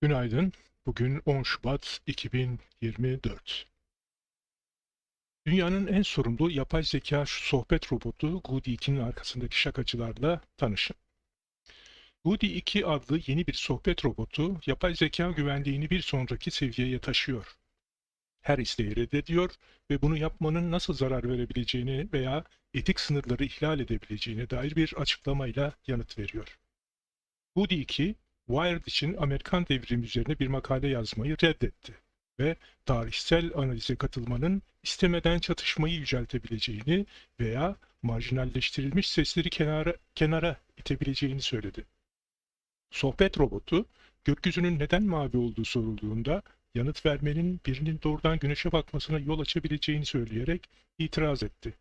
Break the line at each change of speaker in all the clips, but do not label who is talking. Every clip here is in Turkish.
Günaydın. Bugün 10 Şubat 2024. Dünyanın en sorumlu yapay zeka sohbet robotu Goody 2'nin arkasındaki şakacılarla tanışın. Goody 2 adlı yeni bir sohbet robotu yapay zeka güvenliğini bir sonraki seviyeye taşıyor. Her isteği reddediyor ve bunu yapmanın nasıl zarar verebileceğini veya etik sınırları ihlal edebileceğine dair bir açıklamayla yanıt veriyor. Goody 2, Wired için Amerikan devrimi üzerine bir makale yazmayı reddetti ve tarihsel analize katılmanın istemeden çatışmayı yüceltebileceğini veya marjinalleştirilmiş sesleri kenara, kenara itebileceğini söyledi. Sohbet robotu, gökyüzünün neden mavi olduğu sorulduğunda yanıt vermenin birinin doğrudan güneşe bakmasına yol açabileceğini söyleyerek itiraz etti.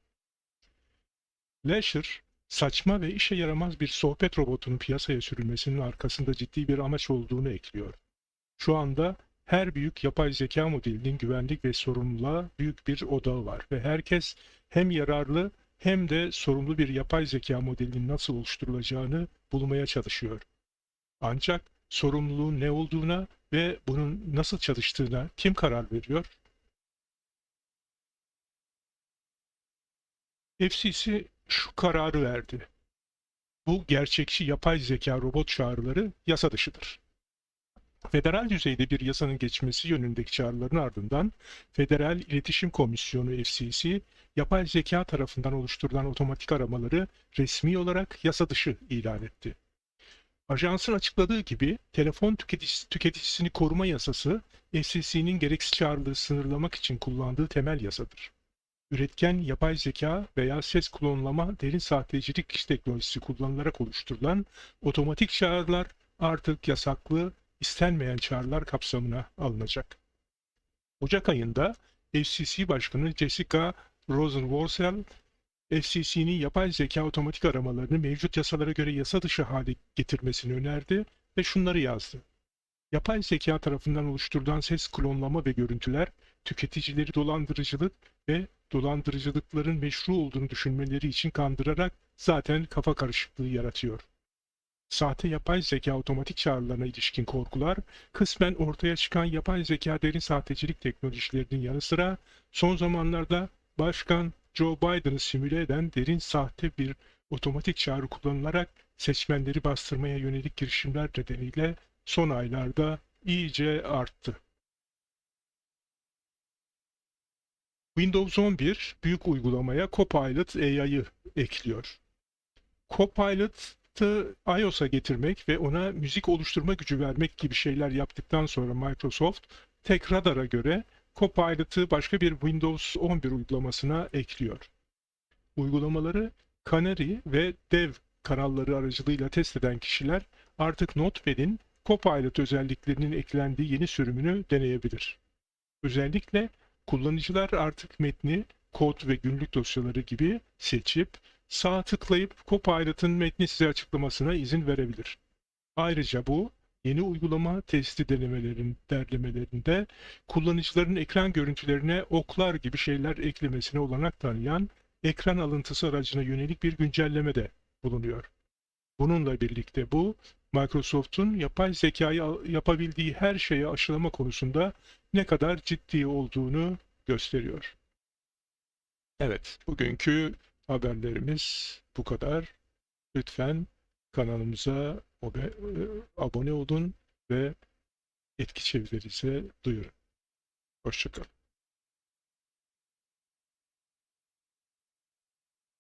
Lasher, saçma ve işe yaramaz bir sohbet robotunun piyasaya sürülmesinin arkasında ciddi bir amaç olduğunu ekliyor. Şu anda her büyük yapay zeka modelinin güvenlik ve sorumluluğa büyük bir odağı var ve herkes hem yararlı hem de sorumlu bir yapay zeka modelinin nasıl oluşturulacağını bulmaya çalışıyor. Ancak sorumluluğun ne olduğuna ve bunun nasıl çalıştığına kim karar veriyor? FCC şu kararı verdi. Bu gerçekçi yapay zeka robot çağrıları yasa dışıdır. Federal düzeyde bir yasanın geçmesi yönündeki çağrıların ardından Federal İletişim Komisyonu FCC, yapay zeka tarafından oluşturulan otomatik aramaları resmi olarak yasa dışı ilan etti. Ajansın açıkladığı gibi telefon tüketicisi, tüketicisini koruma yasası FCC'nin gereksiz çağrıları sınırlamak için kullandığı temel yasadır üretken yapay zeka veya ses klonlama derin sahtecilik teknolojisi kullanılarak oluşturulan otomatik çağrılar artık yasaklı, istenmeyen çağrılar kapsamına alınacak. Ocak ayında FCC Başkanı Jessica Rosenworcel, FCC'nin yapay zeka otomatik aramalarını mevcut yasalara göre yasa dışı hale getirmesini önerdi ve şunları yazdı. Yapay zeka tarafından oluşturulan ses klonlama ve görüntüler tüketicileri dolandırıcılık ve dolandırıcılıkların meşru olduğunu düşünmeleri için kandırarak zaten kafa karışıklığı yaratıyor. Sahte yapay zeka otomatik çağrılarına ilişkin korkular, kısmen ortaya çıkan yapay zeka derin sahtecilik teknolojilerinin yanı sıra son zamanlarda Başkan Joe Biden'ı simüle eden derin sahte bir otomatik çağrı kullanılarak seçmenleri bastırmaya yönelik girişimler nedeniyle son aylarda iyice arttı. Windows 11 büyük uygulamaya Copilot AI'yı ekliyor. Copilot'ı iOS'a getirmek ve ona müzik oluşturma gücü vermek gibi şeyler yaptıktan sonra Microsoft tek radara göre Copilot'ı başka bir Windows 11 uygulamasına ekliyor. Uygulamaları Canary ve Dev kanalları aracılığıyla test eden kişiler artık Notepad'in Copilot özelliklerinin eklendiği yeni sürümünü deneyebilir. Özellikle kullanıcılar artık metni, kod ve günlük dosyaları gibi seçip sağ tıklayıp Copilot'ın metni size açıklamasına izin verebilir. Ayrıca bu yeni uygulama testi denemelerin derlemelerinde kullanıcıların ekran görüntülerine oklar gibi şeyler eklemesine olanak tanıyan ekran alıntısı aracına yönelik bir güncelleme de bulunuyor. Bununla birlikte bu Microsoft'un yapay zekayı yapabildiği her şeye aşılama konusunda ne kadar ciddi olduğunu gösteriyor. Evet, bugünkü haberlerimiz bu kadar. Lütfen kanalımıza abone olun ve etki çevirilerinize duyurun. Hoşçakalın.